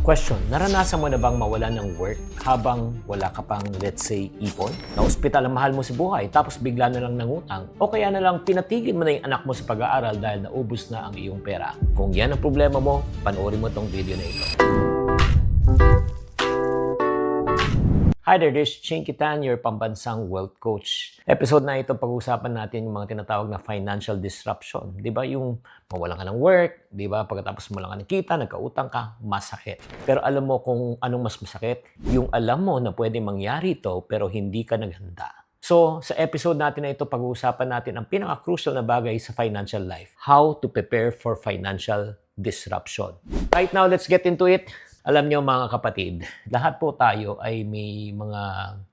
Question, naranasan mo na bang mawala ng work habang wala ka pang, let's say, ipon? Na ospital ang mahal mo sa buhay tapos bigla na lang nangutang? O kaya na lang pinatigil mo na yung anak mo sa pag-aaral dahil naubos na ang iyong pera? Kung yan ang problema mo, panoorin mo tong video na ito. Hi there, this is Chinky Tan, your pambansang wealth coach. Episode na ito, pag-uusapan natin yung mga tinatawag na financial disruption. Di ba? Yung mawalan ka ng work, di ba? Pagkatapos mo lang ka nakita, nagkautang ka, masakit. Pero alam mo kung anong mas masakit? Yung alam mo na pwede mangyari ito, pero hindi ka naghanda. So, sa episode natin na ito, pag-uusapan natin ang pinaka-crucial na bagay sa financial life. How to prepare for financial disruption. Right now, let's get into it. Alam niyo mga kapatid, lahat po tayo ay may mga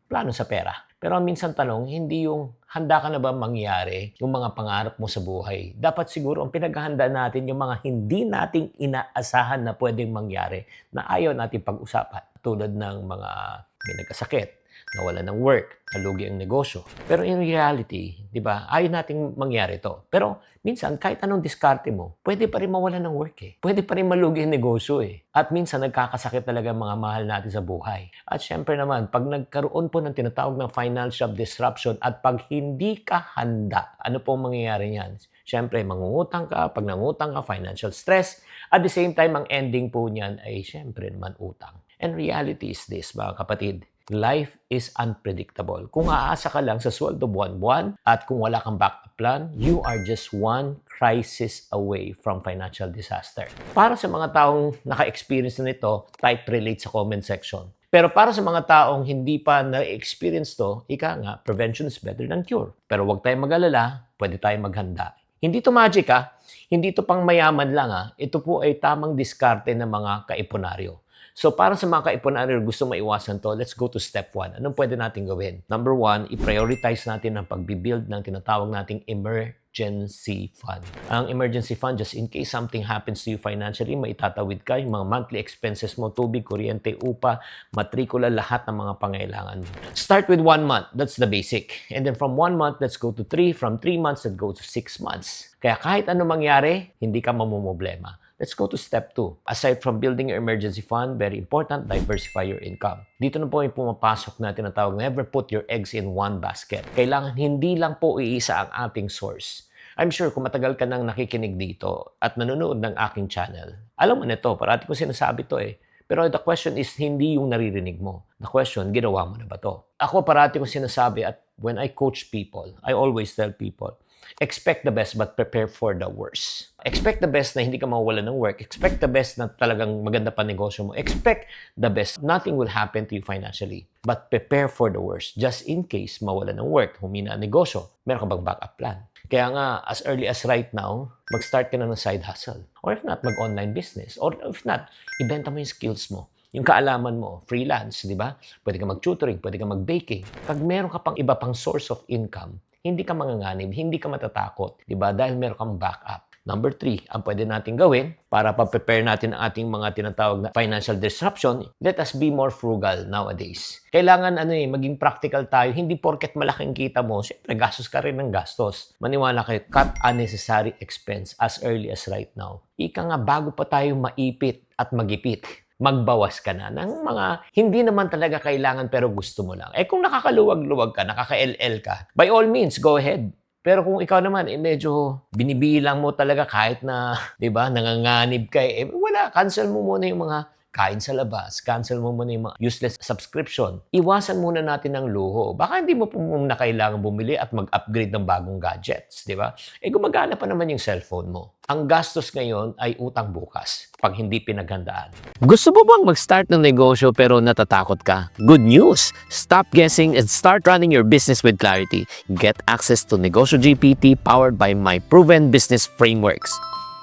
plano sa pera. Pero ang minsan tanong, hindi yung handa ka na ba mangyari yung mga pangarap mo sa buhay. Dapat siguro ang pinaghahanda natin yung mga hindi nating inaasahan na pwedeng mangyari na ayaw natin pag-usapan. Tulad ng mga may nagkasakit, nawala ng work, nalugi ang negosyo. Pero in reality, di ba, ayaw nating mangyari to. Pero minsan, kahit anong diskarte mo, pwede pa rin mawala ng work eh. Pwede pa rin malugi ang negosyo eh. At minsan, nagkakasakit talaga ang mga mahal natin sa buhay. At syempre naman, pag nagkaroon po ng tinatawag ng financial disruption at pag hindi ka handa, ano po ang mangyayari niyan? Syempre, mangungutang ka. Pag nangutang ka, financial stress. At the same time, ang ending po niyan ay syempre naman utang. And reality is this, mga kapatid life is unpredictable. Kung aasa ka lang sa sweldo buwan-buwan at kung wala kang backup plan, you are just one crisis away from financial disaster. Para sa mga taong naka-experience na nito, type relate sa comment section. Pero para sa mga taong hindi pa na-experience to, ika nga, prevention is better than cure. Pero huwag tayong mag-alala, pwede tayong maghanda. Hindi to magic ha, hindi to pang mayaman lang ha, ito po ay tamang diskarte ng mga kaipunaryo. So para sa mga kaipunaryo gusto maiwasan to, let's go to step 1. Anong pwede natin gawin? Number 1, i-prioritize natin ang pagbibuild ng tinatawag nating emergency fund. Ang emergency fund, just in case something happens to you financially, maitatawid ka yung mga monthly expenses mo, tubig, kuryente, upa, matrikula, lahat ng mga pangailangan mo. Start with one month. That's the basic. And then from one month, let's go to three. From three months, let's go to six months. Kaya kahit ano mangyari, hindi ka mamumblema. Let's go to step 2. Aside from building your emergency fund, very important, diversify your income. Dito na po yung pumapasok na tinatawag, never put your eggs in one basket. Kailangan hindi lang po iisa ang ating source. I'm sure kung matagal ka nang nakikinig dito at nanonood ng aking channel, alam mo na ito, parati ko sinasabi to eh. Pero the question is hindi yung naririnig mo. The question, ginawa mo na ba to? Ako parati ko sinasabi at when I coach people, I always tell people, expect the best but prepare for the worst. Expect the best na hindi ka mawala ng work. Expect the best na talagang maganda pa negosyo mo. Expect the best. Nothing will happen to you financially. But prepare for the worst. Just in case mawala ng work, humina ang negosyo, meron ka bang backup plan? Kaya nga, as early as right now, mag-start ka na ng side hustle. Or if not, mag-online business. Or if not, ibenta mo yung skills mo yung kaalaman mo, freelance, di ba? Pwede ka mag-tutoring, pwede ka mag-baking. Pag meron ka pang iba pang source of income, hindi ka manganganib, hindi ka matatakot, di ba? Dahil meron kang backup. Number three, ang pwede natin gawin para pa-prepare natin ang ating mga tinatawag na financial disruption, let us be more frugal nowadays. Kailangan ano eh, maging practical tayo. Hindi porket malaking kita mo, syempre gastos ka rin ng gastos. Maniwala kayo, cut unnecessary expense as early as right now. Ika nga, bago pa tayo maipit at magipit, magbawas ka na ng mga hindi naman talaga kailangan pero gusto mo lang. Eh kung nakakaluwag-luwag ka, nakaka-LL ka, by all means, go ahead. Pero kung ikaw naman, eh, medyo binibilang mo talaga kahit na, di ba, nanganganib ka, eh, wala, cancel mo muna yung mga kain sa labas, cancel mo muna yung mga useless subscription. Iwasan muna natin ng luho. Baka hindi mo po muna kailangan bumili at mag-upgrade ng bagong gadgets, di ba? Eh gumagana pa naman yung cellphone mo. Ang gastos ngayon ay utang bukas pag hindi pinaghandaan. Gusto mo bang mag-start ng negosyo pero natatakot ka? Good news! Stop guessing and start running your business with clarity. Get access to Negosyo GPT powered by my proven business frameworks.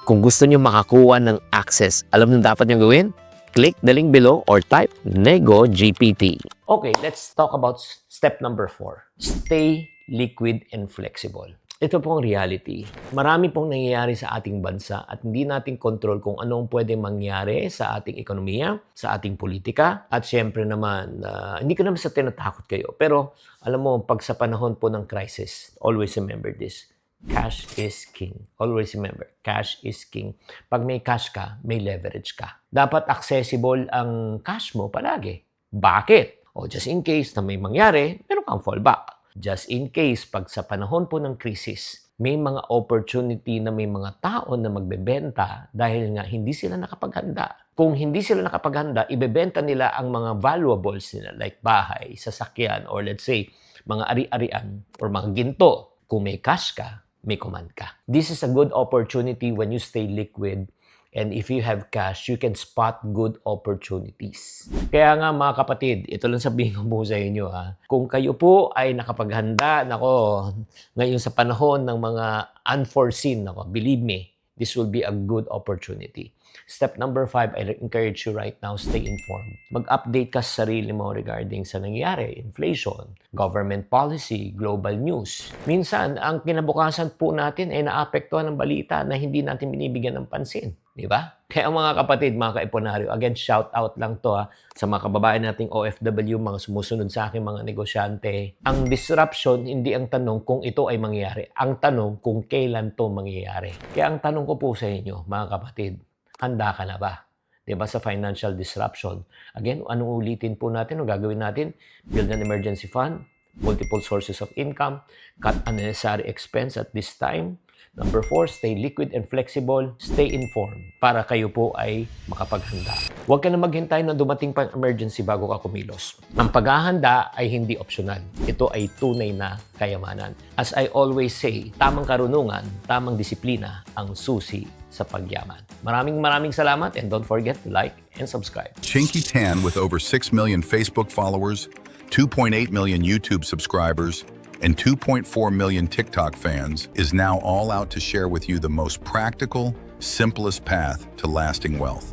Kung gusto niyo makakuha ng access, alam niyo dapat niyo gawin? Click the link below or type Nego GPT. Okay, let's talk about step number four. Stay liquid and flexible. Ito po ang reality. Marami pong nangyayari sa ating bansa at hindi natin control kung anong pwede mangyari sa ating ekonomiya, sa ating politika, at syempre naman, ah, hindi ko naman sa tinatakot kayo. Pero alam mo, pag sa panahon po ng crisis, always remember this, Cash is king. Always remember, cash is king. Pag may cash ka, may leverage ka. Dapat accessible ang cash mo palagi. Bakit? O just in case na may mangyari, meron kang fallback. Just in case, pag sa panahon po ng krisis, may mga opportunity na may mga tao na magbebenta dahil nga hindi sila nakapaghanda. Kung hindi sila nakapaghanda, ibebenta nila ang mga valuables nila like bahay, sasakyan, or let's say, mga ari-arian or mga ginto. Kung may cash ka, may command ka. This is a good opportunity when you stay liquid And if you have cash, you can spot good opportunities. Kaya nga mga kapatid, ito lang sabihin ko po sa inyo ha. Kung kayo po ay nakapaghanda, nako, ngayon sa panahon ng mga unforeseen, nako, believe me, this will be a good opportunity. Step number five, I encourage you right now, stay informed. Mag-update ka sa sarili mo regarding sa nangyayari, inflation, government policy, global news. Minsan, ang kinabukasan po natin ay naapektuhan ng balita na hindi natin binibigyan ng pansin. Di ba? Kaya mga kapatid, mga kaiponaryo, again, shout out lang to ha, sa mga kababayan nating OFW, mga sumusunod sa akin, mga negosyante. Ang disruption, hindi ang tanong kung ito ay mangyayari. Ang tanong kung kailan to mangyayari. Kaya ang tanong ko po sa inyo, mga kapatid, handa ka na ba? 'Di ba sa financial disruption? Again, anong ulitin po natin? Ang gagawin natin? Build an emergency fund, multiple sources of income, cut unnecessary expense at this time. Number four, stay liquid and flexible, stay informed para kayo po ay makapaghanda. Huwag ka na maghintay na dumating pa ang emergency bago ka kumilos. Ang paghahanda ay hindi optional. Ito ay tunay na kayamanan. As I always say, tamang karunungan, tamang disiplina ang susi sa pagyaman. Maraming maraming salamat and don't forget to like and subscribe. Chinky Tan, with over 6 million Facebook followers, 2.8 million YouTube subscribers, and 2.4 million TikTok fans, is now all out to share with you the most practical, simplest path to lasting wealth.